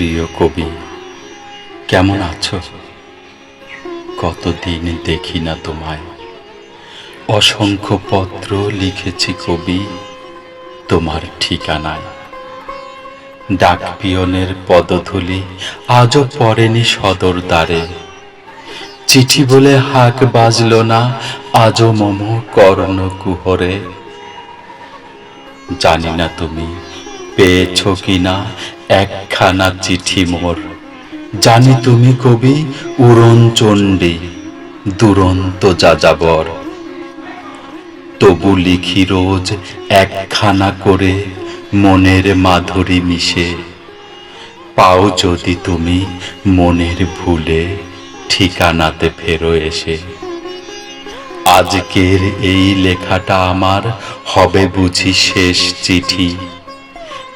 প্রিয় কবি, কেমন আছো? কতদিন দেখি না তোমায়। অসংখ্য পত্র লিখেছি কবি, তোমার ঠিকানায়। ডাক পিয়নের পদধূলি আজও পড়েনি সদর দ্বারে। চিঠি বলে হাক বাজল না, আজও মম কর্ণ কুহরে। জানি না তুমি পেয়েছ কিনা একখানা চিঠি মোর। জানি তুমি কবি উড়ন চণ্ডী, দুরন্ত যাযাবর। তবু লিখি রোজ একখানা করে মনের মাধুরী মিশে। পাও যদি তুমি মনের ভুলে ঠিকানাতে ফেরো এসে। আজকের এই লেখাটা আমার হবে বুঝি শেষ চিঠি।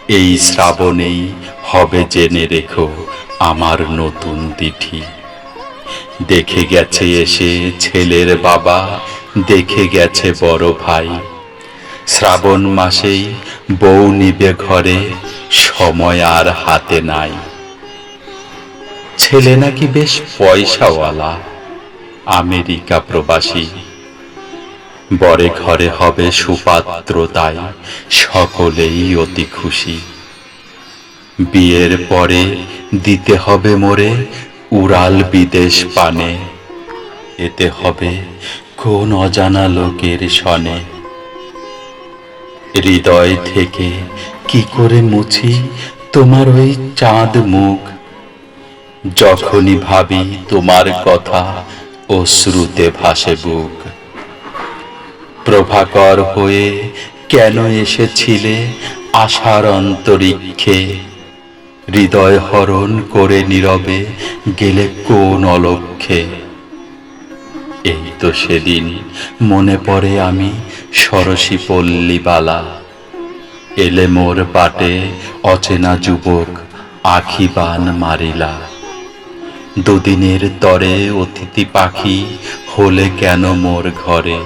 এই শ্রাবণেই হবে জেনে রেখো আমার নতুন দিঠি দেখে গেছে এসে ছেলের বাবা, দেখে গেছে বড় ভাই। শ্রাবণ মাসেই বউ নিবে ঘরে, সময় আর হাতে নাই। ছেলে নাকি বেশ পয়সাওয়ালা, আমেরিকা প্রবাসী। বরে ঘরে হবে সুপাত্র তাই সকলেই অতি খুশি। বিয়ের পরে দিতে হবে মোরে উড়াল বিদেশ পানে। এতে হবে কোন অজানা লোকের সনে। হৃদয় থেকে কি করে মুছি তোমার ওই চাঁদ মুখ? যখনই ভাবি তোমার কথা ও শ্রুতে ভাসে বুক। প্রভাকর হয়ে কেন এসেছিলে আশার অন্তরিক্ষে? হৃদয় হরণ করে নীরবে গেলে কোন অলক্ষে? এই তো সেদিন মনে পড়ে আমি সরসী পল্লীবালা এলে মোর বাটে অচেনা যুবক আখি বান মারিলা। দুদিনের তরে অতিথি পাখি হলে কেন মোর ঘরে?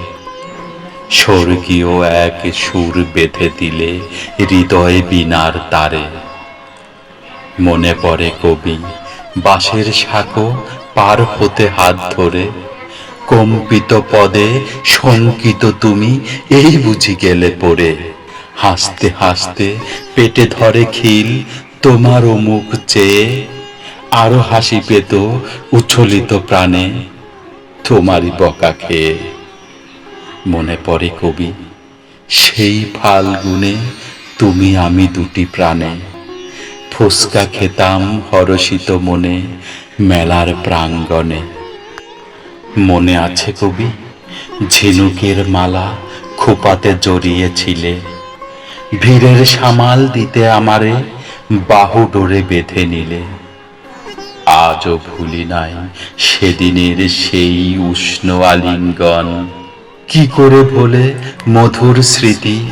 স্বর্গীয় এক সুর বেঁধে দিলে হৃদয় বিনার তারে। মনে পড়ে কবি, বাঁশের সাঁকো পার হতে হাত ধরে। কম্পিত পদে শঙ্কিত তুমি, এই বুঝি গেলে পড়ে। হাসতে হাসতে পেটে ধরে খিল তোমার ও মুখ চেয়ে, আরও হাসি পেত উচ্ছলিত প্রাণে তোমারই বকা খেয়ে। মনে পড়ে কবি, সেই ফাল্গুনে তুমি আমি দুটি প্রাণে। ফুসকা খেতাম হরষিত মনে মেলার প্রাঙ্গণে। মনে আছে কবি, ঝিনুকের মালা খোপাতে জড়িয়েছিলে। ভিড়ের সামাল দিতে আমারে বাহু ডোরে বেঁধে নিলে। আজও ভুলি নাই সেদিনের সেই উষ্ণ আলিঙ্গন। কি করে ভোলে মধুর স্মৃতি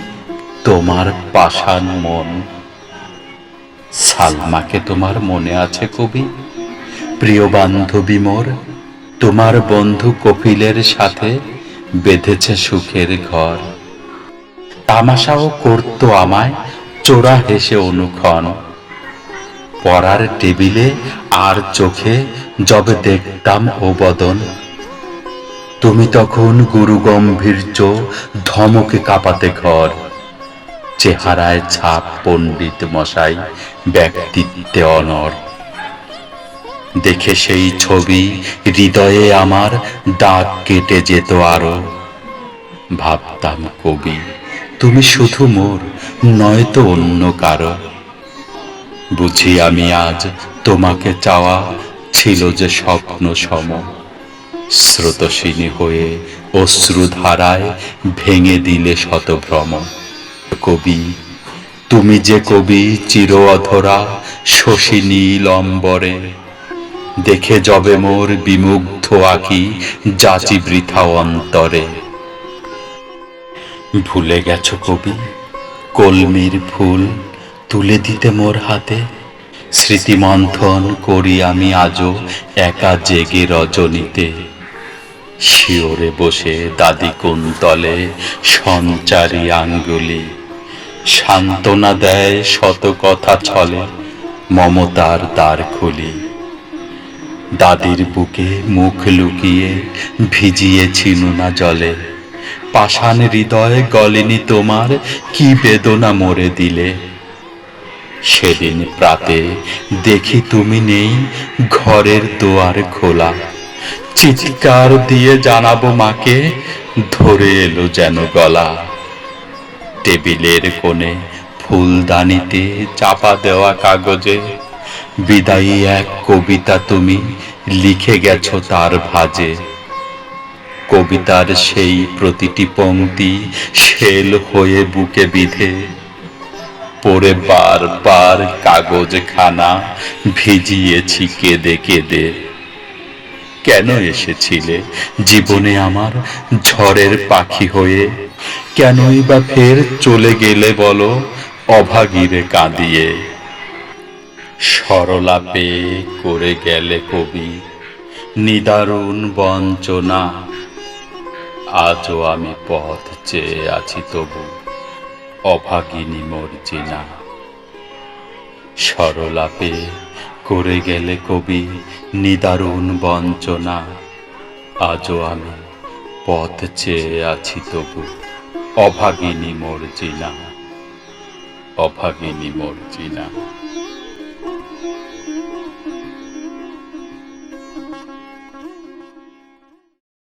তোমার পাষাণ মন? সালমাকে তোমার মনে আছে কবি? প্রিয় বান্ধবী মোর, তোমার বন্ধু কপিলের সাথে বেঁধেছে সুখের ঘর। তামাশাও করতো আমায়, চোরা হেসে অনুক্ষণ। পড়ার টেবিলে আর চোখে যবে দেখতাম ও বদন। তুমি তখন গুরু গম্ভীর্য ধমকে কাঁপাতে ঘর। চেহারায় ছাপ পণ্ডিত মশাই, ব্যক্তিত্বে অনর। দেখে সেই ছবি হৃদয়ে আমার দাগ কেটে যেত আরও। ভাবতাম, কবি, তুমি শুধু মোর নয়তো অন্য কারও। বুঝি আমি আজ তোমাকে চাওয়া ছিল যে স্বপ্ন সম। স্রোতসিনী হয়ে অশ্রুধারায় ভেঙে দিলে শতভ্রম। কবি। তুমি যে কবি চির অধরা শশী নীল অম্বরে। দেখে যবে মোর বিমুগ্ধ আঁকি যাচি বৃথা অন্তরে। ভুলে গেছ কবি, কলমির ফুল তুলে দিতে মোর হাতে? স্মৃতিমন্থন করি আমি আজও একা জেগে রজনীতে। শিওরে বসে দাদি কুন্তলে সঞ্চারী আঙ্গুলি। সান্ত্বনা দেয়, শত কথা ছলে, মমতার দ্বার খুলি। দাদির বুকে মুখ লুকিয়ে ভিজিয়েছি নুনা জলে। পাষাণ হৃদয় গলেনি তোমার, কি বেদনা মরে দিলে? সেদিন প্রাতে দেখি তুমি নেই ঘরের দুয়ার খোলা। চিৎকার দিয়ে জানাব মাকে, ধরে এলো যেন গলা। টেবিলের কোণে ফুলদানিতে চাপা দেওয়া কাগজে, বিদায়ী এক কবিতা তুমি লিখে গেছো তার ভাজে। কবিতার সেই প্রতিটি পংক্তি শেল হয়ে বুকে বিধে। পড়ে বারবার কাগজ খানা ভিজিয়েছি কেঁদে কেঁদে। কেন এসেছিলে জীবনে আমার ঝড়ের পাখি হয়ে? কেনই বা ফের চলে গেলে বলো, অভাগীরে কাঁদিয়ে। সরলা পেয়ে করে গেলে কবি, নিদারুণ বঞ্চনা। আজও আমি পথ চেয়ে আছি তবু, অভাগিনী মর্জিনা সরলা পেয়ে করে গেলে কবি, নিদারুণ বঞ্চনা। আজও আমি পথ চেয়ে আছি তবু অভাগিনী মোর চিনা অভাগিনী মর্জিনা